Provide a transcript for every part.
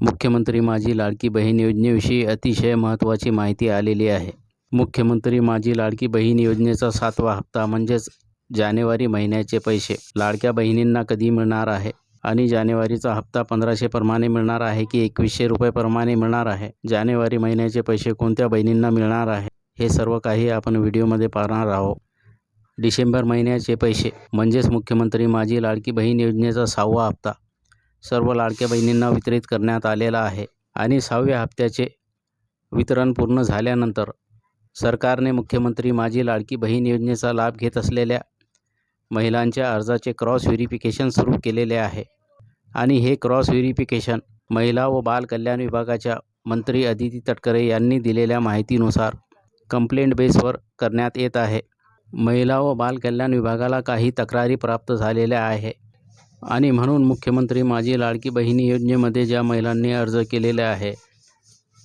मुख्यमंत्री माझी लाडकी बहीण योजनेविषयी अतिशय महत्त्वाची माहिती आलेली आहे. मुख्यमंत्री माझी लाडकी बहीण योजनेचा सातवा हप्ता म्हणजेच जानेवारी महिन्याचे पैसे लाडक्या बहिणींना कधी मिळणार आहे? आणि जानेवारीचा हप्ता पंधराशे प्रमाणे मिळणार आहे की एकवीसशे रुपये प्रमाणे मिळणार आहे? जानेवारी महिन्याचे पैसे कोणत्या बहिणींना मिळणार आहे? हे सर्व काही आपण व्हिडिओमध्ये पाहणार आहोत. डिसेंबर महिन्याचे पैसे म्हणजेच मुख्यमंत्री माझी लाडकी बहीण योजनेचा सहावा हप्ता सर्व लाडक्या बहिणींना वितरित करण्यात आलेला आहे आणि सहाव्या हप्त्याचे वितरण पूर्ण झाल्यानंतर सरकारने मुख्यमंत्री माझी लाडकी बहीण योजनेचा लाभ घेत असलेल्या महिलांच्या अर्जाचे क्रॉस व्हेरिफिकेशन सुरू केलेले आहे. आणि हे क्रॉस व्हेरिफिकेशन महिला व बाल कल्याण विभागाच्या मंत्री अदिती तटकरे यांनी दिलेल्या माहितीनुसार कंप्लेंट बेसवर करण्यात येत आहे. महिला व बाल कल्याण विभागाला काही तक्रारी प्राप्त झालेल्या आहे. आणि म्हणून मुख्यमंत्री माझी लाडकी बहिणी योजनेमध्ये ज्या महिलांनी अर्ज केलेले आहे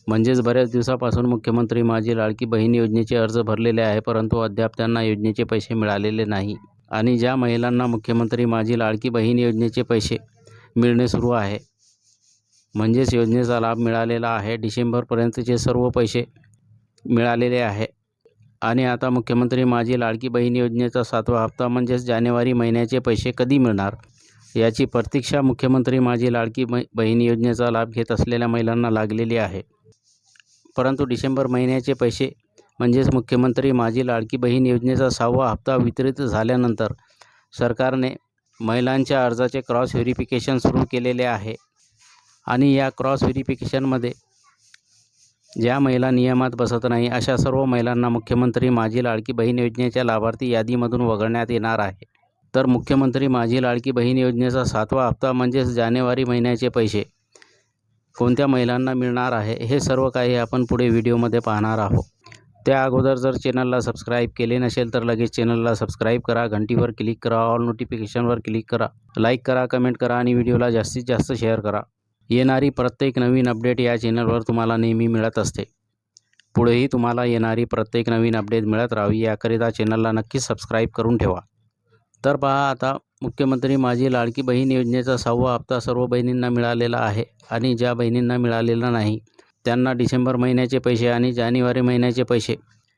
म्हणजेच बऱ्याच दिवसापासून मुख्यमंत्री माझी लाडकी बहीण योजनेचे अर्ज भरलेले आहे परंतु अद्याप त्यांना योजनेचे पैसे मिळालेले नाही. आणि ज्या महिलांना मुख्यमंत्री माझी लाडकी बहीण योजनेचे पैसे मिळणे सुरू आहे म्हणजेच योजनेचा लाभ मिळालेला आहे डिसेंबरपर्यंतचे सर्व पैसे मिळालेले आहे. आणि आता मुख्यमंत्री माझी लाडकी बहीण योजनेचा सातवा हप्ता म्हणजेच जानेवारी महिन्याचे पैसे कधी मिळणार? याची प्रतीक्षा मुख्यमंत्री माझी लाडकी ब बहीण योजनेचा लाभ घेत असलेल्या महिलांना लागलेली आहे. परंतु डिसेंबर महिन्याचे पैसे म्हणजेच मुख्यमंत्री माझी लाडकी बहीण योजनेचा सहावा हप्ता वितरित झाल्यानंतर सरकारने महिलांच्या अर्जाचे क्रॉस व्हेरिफिकेशन सुरू केलेले आहे. आणि या क्रॉस व्हेरिफिकेशनमध्ये ज्या महिला नियमात बसत नाही अशा सर्व महिलांना मुख्यमंत्री माझी लाडकी बहीण योजनेच्या लाभार्थी यादीमधून वगळण्यात येणार आहे. तर मुख्यमंत्री माझी लाडकी बहीण योजनेचा सातवा हप्ता म्हणजेच जानेवारी महिन्याचे पैसे कोणत्या महिलांना मिळणार आहे हे सर्व काही आपण पुढे व्हिडिओमध्ये पाहणार आहोत. त्या अगोदर जर चॅनलला सबस्क्राईब केले नसेल तर लगेच चॅनलला सबस्क्राईब करा घंटीवर क्लिक करा ऑल नोटिफिकेशनवर क्लिक करा लाईक करा कमेंट करा आणि व्हिडिओला जास्तीत जास्त शेअर करा. येणारी प्रत्येक नवीन अपडेट या चॅनलवर तुम्हाला नेहमी मिळत असते. पुढेही तुम्हाला येणारी प्रत्येक नवीन अपडेट मिळत राहावी याकरिता चॅनलला नक्कीच सबस्क्राईब करून ठेवा. तर पहा आता मुख्यमंत्री माझी लाडकी बहीण योजनेचा सहावा हप्ता सर्व बहिणींना मिळालेला आहे आणि ज्या बहिणींना मिळालेला नाही त्यांना डिसेंबर महिन्याचे पैसे आणि जानेवारी महिन्याचे पैसे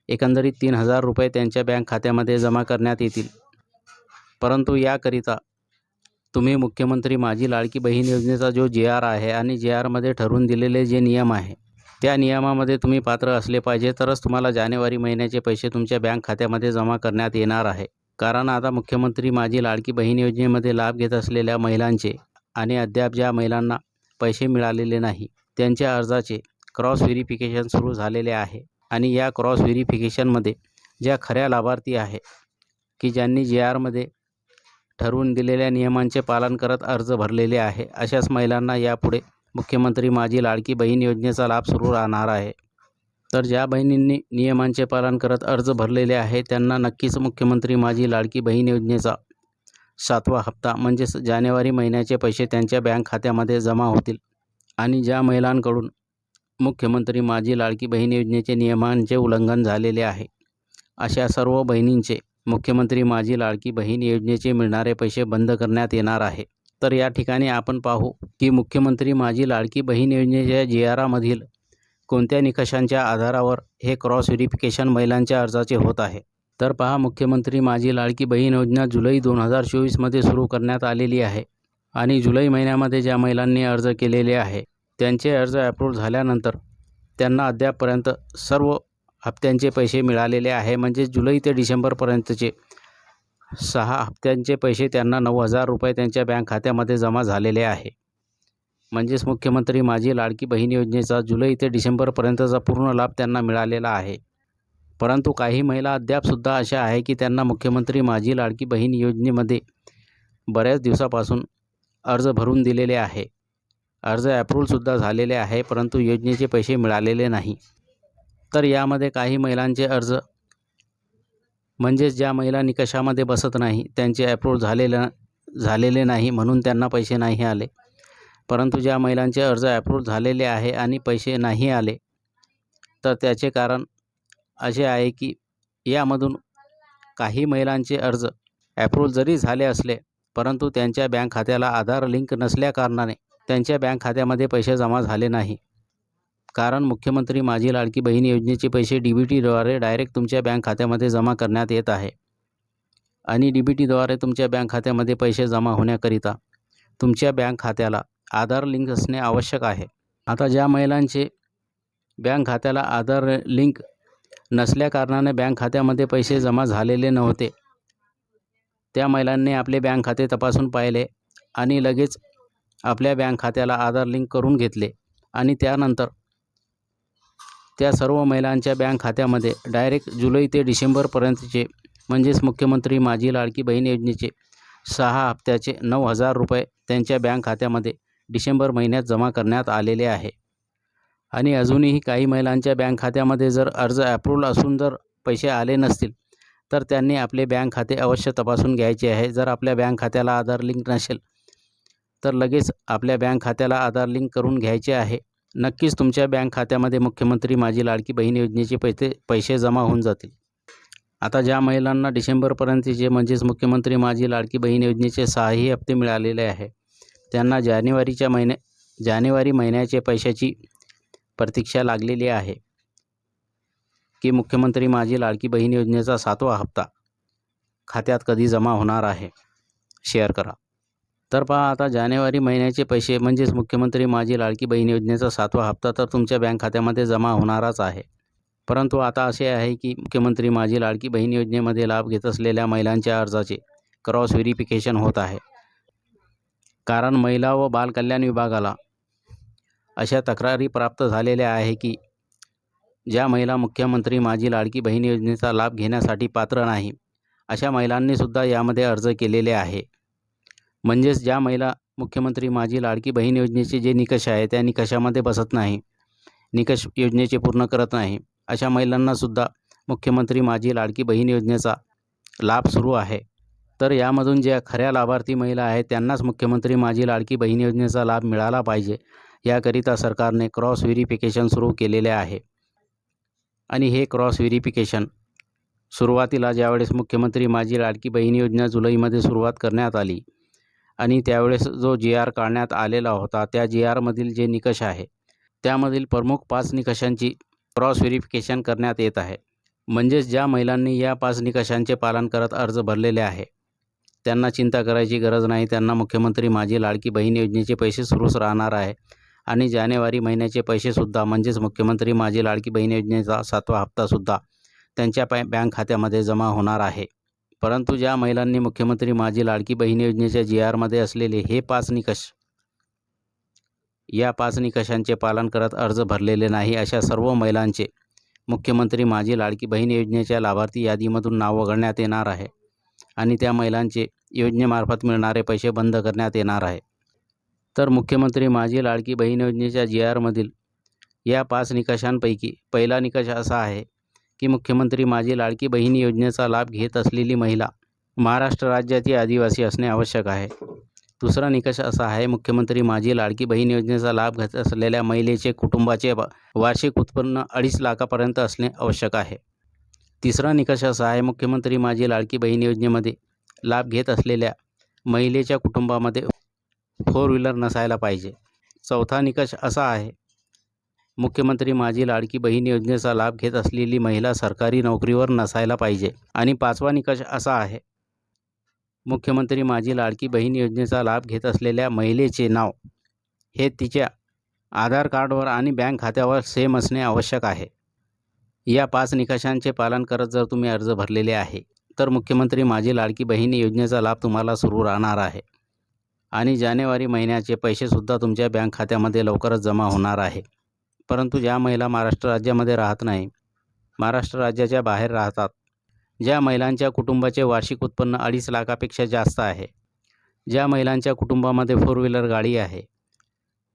एकंदरीत तीन हजार रुपये त्यांच्या बँक खात्यामध्ये जमा करण्यात येतील. परंतु याकरिता तुम्ही मुख्यमंत्री माझी लाडकी बहीण योजनेचा जो जे आर आहे आणि जे आरमध्ये ठरवून दिलेले जे नियम आहे त्या नियमामध्ये तुम्ही पात्र असले पाहिजे तरच तुम्हाला जानेवारी महिन्याचे पैसे तुमच्या बँक खात्यामध्ये जमा करण्यात येणार आहे. कारण आता मुख्यमंत्री माझी लाडकी बहीण योजनेमध्ये लाभ घेत असलेल्या महिलांचे आणि अद्याप ज्या महिलांना पैसे मिळालेले नाही त्यांच्या अर्जाचे क्रॉस व्हेरिफिकेशन सुरू झालेले आहे आणि या क्रॉस व्हेरिफिकेशनमध्ये ज्या खऱ्या लाभार्थी आहे की ज्यांनी जे आरमध्ये ठरवून दिलेल्या नियमांचे पालन करत अर्ज भरलेले आहे अशाच महिलांना यापुढे मुख्यमंत्री माझी लाडकी बहीण योजनेचा लाभ सुरू राहणार आहे. तर ज्या बहिणींनी नियमांचे पालन करत अर्ज भरलेले आहे त्यांना नक्कीच मुख्यमंत्री माझी लाडकी बहीण योजनेचा सातवा हप्ता म्हणजेच जानेवारी महिन्याचे पैसे त्यांच्या बँक खात्यामध्ये जमा होतील. आणि ज्या महिलांकडून मुख्यमंत्री माझी लाडकी बहीण योजनेचे नियमांचे उल्लंघन झालेले आहे अशा सर्व बहिणींचे मुख्यमंत्री माझी लाडकी बहीण योजनेचे मिळणारे पैसे बंद करण्यात येणार आहे. तर या ठिकाणी आपण पाहू की मुख्यमंत्री माझी लाडकी बहीण योजनेच्या जी आरामधील कोणत्या निकषांच्या आधारावर हे क्रॉस व्हेरिफिकेशन महिलांच्या अर्जाचे होत आहे? तर पहा मुख्यमंत्री माझी लाडकी बहीण योजना जुलै दोन हजार चोवीसमध्ये सुरू करण्यात आलेली आहे आणि जुलै महिन्यामध्ये ज्या महिलांनी अर्ज केलेले आहे त्यांचे अर्ज अप्रूव्ह झाल्यानंतर त्यांना अद्यापपर्यंत सर्व हप्त्यांचे पैसे मिळालेले आहे. म्हणजे जुलै ते डिसेंबरपर्यंतचे सहा हप्त्यांचे पैसे त्यांना नऊ हजार रुपये त्यांच्या बँक खात्यामध्ये जमा झालेले आहे. म्हणजेच मुख्यमंत्री माझी लाडकी बहीण योजनेचा जुलै ते डिसेंबरपर्यंतचा पूर्ण लाभ त्यांना मिळालेला आहे. परंतु काही महिला अद्यापसुद्धा अशा आहे की त्यांना मुख्यमंत्री माझी लाडकी बहीण योजनेमध्ये बऱ्याच दिवसापासून अर्ज भरून दिलेले आहे. अर्ज ॲप्रूव्हसुद्धा झालेले आहे परंतु योजनेचे पैसे मिळालेले नाही. तर यामध्ये काही महिलांचे अर्ज म्हणजेच ज्या महिला निकषामध्ये बसत नाही त्यांचे ॲप्रूव्ह झालेलं झालेले नाही म्हणून त्यांना पैसे नाही आले. परंतु ज्या महिलांचे अर्ज ॲप्रूव्ह झालेले आहे आणि पैसे नाही आले तर त्याचे कारण असे आहे की यामधून काही महिलांचे अर्ज ॲप्रूव्ह जरी झाले असले परंतु त्यांच्या बँक खात्याला आधार लिंक नसल्याकारणाने त्यांच्या बँक खात्यामध्ये पैसे जमा झाले नाही. कारण मुख्यमंत्री माझी लाडकी बहीण योजनेचे पैसे डी बी टीद्वारे डायरेक्ट तुमच्या बँक खात्यामध्ये जमा करण्यात येत आहे आणि डी बी टीद्वारे तुमच्या बँक खात्यामध्ये पैसे जमा होण्याकरिता तुमच्या बँक खात्याला आधार लिंक असणे आवश्यक आहे. आता ज्या महिलांचे बँक खात्याला आधार लिंक नसल्याकारणाने बँक खात्यामध्ये पैसे जमा झालेले नव्हते. त्या महिलांनी आपले बँक खाते तपासून पाहिले आणि लगेच आपल्या बँक खात्याला आधार लिंक करून घेतले आणि त्यानंतर त्या सर्व महिलांच्या बँक खात्यामध्ये डायरेक्ट जुलै ते डिसेंबरपर्यंतचे म्हणजेच मुख्यमंत्री माझी लाडकी बहीण योजनेचे सहा हप्त्याचे नऊ हजार रुपये त्यांच्या बँक खात्यामध्ये डिसेंबर महिन्यात जमा करण्यात आलेले आहे. आणि अजूनही काही महिलांच्या बँक खात्यामध्ये जर अर्ज ॲप्रूव्हल असून जर पैसे आले नसतील तर त्यांनी आपले बँक खाते अवश्य तपासून घ्यायचे आहे. जर आपल्या बँक खात्याला आधार लिंक नसेल तर लगेच आपल्या बँक खात्याला आधार लिंक करून घ्यायचे आहे. नक्कीच तुमच्या बँक खात्यामध्ये मुख्यमंत्री माझी लाडकी बहीण योजनेचे पैसे पैसे जमा होऊन जातील. आता ज्या महिलांना डिसेंबरपर्यंतचे म्हणजेच मुख्यमंत्री माझी लाडकी बहीण योजनेचे सहाही हप्ते मिळालेले आहे. त्यांना जानेवारीच्या महिन्या जानेवारी महिन्याचे पैशाची प्रतीक्षा लागलेली आहे की मुख्यमंत्री माझी लाडकी बहीण योजनेचा सातवा हप्ता खात्यात कधी जमा होणार आहे? शेअर करा. तर पहा आता जानेवारी महिन्याचे पैसे म्हणजेच मुख्यमंत्री माझी लाडकी बहीण योजनेचा सातवा हप्ता तर तुमच्या बँक खात्यामध्ये जमा होणारच आहे. परंतु आता असे आहे की मुख्यमंत्री माझी लाडकी बहीण योजनेमध्ये लाभ घेत असलेल्या महिलांच्या अर्जाचे क्रॉस व्हेरिफिकेशन होत आहे. कारण महिला व बालकल्याण विभागाला अशा तक्रारी प्राप्त झालेल्या आहे की ज्या महिला मुख्यमंत्री माझी लाडकी बहीण योजनेचा लाभ घेण्यासाठी पात्र नाही अशा महिलांनीसुद्धा यामध्ये अर्ज केलेले आहे. म्हणजेच ज्या महिला मुख्यमंत्री माझी लाडकी बहीण योजनेचे जे निकष आहे त्या निकषामध्ये बसत नाही निकष योजनेचे पूर्ण करत नाही अशा महिलांनासुद्धा मुख्यमंत्री माझी लाडकी बहीण योजनेचा लाभ सुरू आहे. तर यामधून ज्या खऱ्या लाभार्थी महिला आहेत त्यांनाच मुख्यमंत्री माझी लाडकी बहीण योजनेचा लाभ मिळाला पाहिजे. याकरिता सरकारने क्रॉस व्हेरिफिकेशन सुरू केलेले आहे. आणि हे क्रॉस व्हेरिफिकेशन सुरुवातीला ज्यावेळेस मुख्यमंत्री माझी लाडकी बहीण योजना जुलैमध्ये सुरुवात करण्यात आली आणि त्यावेळेस जो जी आर काढण्यात आलेला होता त्या जी आरमधील जे निकष आहे त्यामधील प्रमुख पाच निकषांची क्रॉस व्हेरिफिकेशन करण्यात येत आहे. म्हणजेच ज्या महिलांनी या पाच निकषांचे पालन करत अर्ज भरलेले आहे त्यांना चिंता करायची गरज नाही. त्यांना मुख्यमंत्री माझी लाडकी बहीण योजनेचे पैसे सुरूच राहणार आहे. आणि जानेवारी महिन्याचे पैसेसुद्धा म्हणजेच मुख्यमंत्री माझी लाडकी बहीण योजनेचा सातवा हप्तासुद्धा त्यांच्या पॅ बँक खात्यामध्ये जमा होणार आहे. परंतु ज्या महिलांनी मुख्यमंत्री माझी लाडकी बहीण योजनेच्या जी आरमध्ये असलेले हे पाच निकष या पाच निकषांचे पालन करत अर्ज भरलेले नाही अशा सर्व महिलांचे मुख्यमंत्री माझी लाडकी बहीण योजनेच्या लाभार्थी यादीमधून नाव वगळण्यात येणार आहे. आणि त्या महिलांचे योजनेमार्फत मिळणारे पैसे बंद करण्यात येणार आहे. तर मुख्यमंत्री माझी लाडकी बहीण योजनेच्या जी आरमधील या पाच निकषांपैकी पहिला निकष असा आहे की मुख्यमंत्री माझी लाडकी बहीण योजनेचा लाभ घेत असलेली महिला महाराष्ट्र राज्याची आदिवासी असणे आवश्यक आहे. दुसरा निकष असा आहे मुख्यमंत्री माझी लाडकी बहीण योजनेचा लाभ घेत असलेल्या महिलेचे कुटुंबाचे वार्षिक उत्पन्न अडीच लाखापर्यंत असणे आवश्यक आहे. तिसरा निकष असा आहे मुख्यमंत्री माझी लाडकी बहीण योजनेमध्ये लाभ घेत असलेल्या महिलेच्या कुटुंबामध्ये फोर व्हीलर नसायला पाहिजे. चौथा निकष असा आहे मुख्यमंत्री माझी लाडकी बहीण योजनेचा लाभ घेत असलेली महिला सरकारी नोकरीवर नसायला पाहिजे. आणि पाचवा निकष असा आहे मुख्यमंत्री माझी लाडकी बहीण योजनेचा लाभ घेत असलेल्या महिलेचे नाव हे तिच्या आधार कार्डवर आणि बँक खात्यावर सेम असणे आवश्यक आहे. या पाच निकषांचे पालन करत जर तुम्ही अर्ज भरलेले आहे तर मुख्यमंत्री माझी लाडकी बहीण योजनेचा लाभ तुम्हाला सुरू राहणार आहे. आणि जानेवारी महिन्याचे पैसेसुद्धा तुमच्या बँक खात्यामध्ये लवकरच जमा होणार आहे. परंतु ज्या महिला महाराष्ट्र राज्यामध्ये राहत नाही महाराष्ट्र राज्याच्या बाहेर राहतात ज्या महिलांच्या कुटुंबाचे वार्षिक उत्पन्न अडीच लाखापेक्षा जास्त आहे ज्या महिलांच्या कुटुंबामध्ये फोर व्हीलर गाडी आहे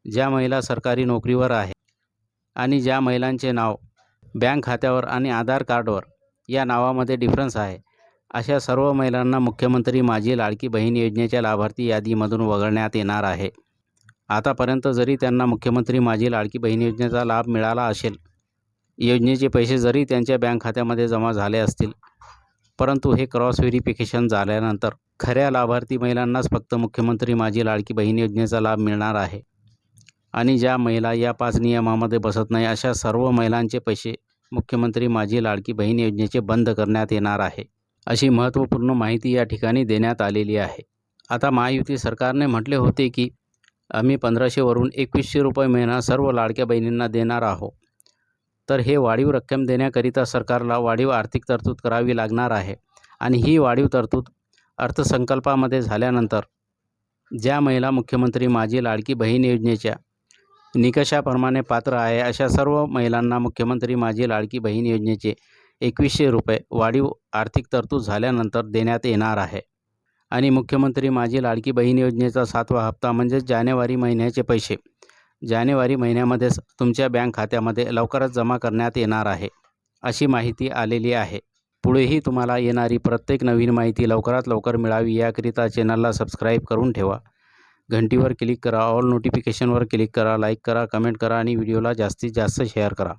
ज्या महिला सरकारी नोकरीवर आहे आणि ज्या महिलांचे नाव बँक खात्यावर आणि आधार कार्डवर. या नावामध्ये डिफरन्स आहे. अशा सर्व महिलांना मुख्यमंत्री माझी लाडकी बहीण योजनेच्या लाभार्थी यादीमधून वगळण्यात येणार आहे. आतापर्यंत जरी त्यांना मुख्यमंत्री माझी लाडकी बहीण योजनेचा लाभ मिळाला असेल योजनेचे पैसे जरी त्यांच्या बँक खात्यामध्ये जमा झाले असतील परंतु हे क्रॉस व्हेरिफिकेशन झाल्यानंतर खऱ्या लाभार्थी महिलांनाच फक्त मुख्यमंत्री माझी लाडकी बहीण योजनेचा लाभ मिळणार आहे. आणि ज्या महिला या पाच नियमामध्ये बसत नाही अशा सर्व महिलांचे पैसे मुख्यमंत्री माझी लाडकी बहीण योजनेचे बंद करण्यात येणार आहे अशी महत्त्वपूर्ण माहिती या ठिकाणी देण्यात आलेली आहे. आता महायुती सरकारने म्हटले होते की आम्ही पंधराशेवरून एकवीसशे रुपये महिना सर्व लाडक्या बहिणींना देणार आहोत. तर हे वाढीव रक्कम देण्याकरिता सरकारला वाढीव आर्थिक तरतूद करावी लागणार आहे आणि ही वाढीव तरतूद अर्थसंकल्पामध्ये झाल्यानंतर ज्या महिला मुख्यमंत्री माझी लाडकी बहीण योजनेच्या निकषाप्रमाणे पात्र आहे. अशा सर्व महिलांना मुख्यमंत्री माझी लाडकी बहीण योजनेचे एकवीसशे रुपये वाढीव आर्थिक तरतूद झाल्यानंतर देण्यात येणार आहे. आणि मुख्यमंत्री माझी लाडकी बहीण योजनेचा सातवा हप्ता म्हणजेच जानेवारी महिन्याचे पैसे. जानेवारी महिन्यामध्येच तुमच्या बँक खात्यामध्ये लवकरच जमा करण्यात येणार आहे अशी माहिती आलेली आहे. पुढेही तुम्हाला येणारी प्रत्येक नवीन माहिती लवकरात लवकर मिळावी याकरिता चॅनलला सबस्क्राईब करून ठेवा. घंटीवर क्लिक करा ऑल नोटिफिकेशनवर क्लिक करा लाईक करा कमेंट करा आणि व्हिडिओला जास्तीत जास्त शेअर करा.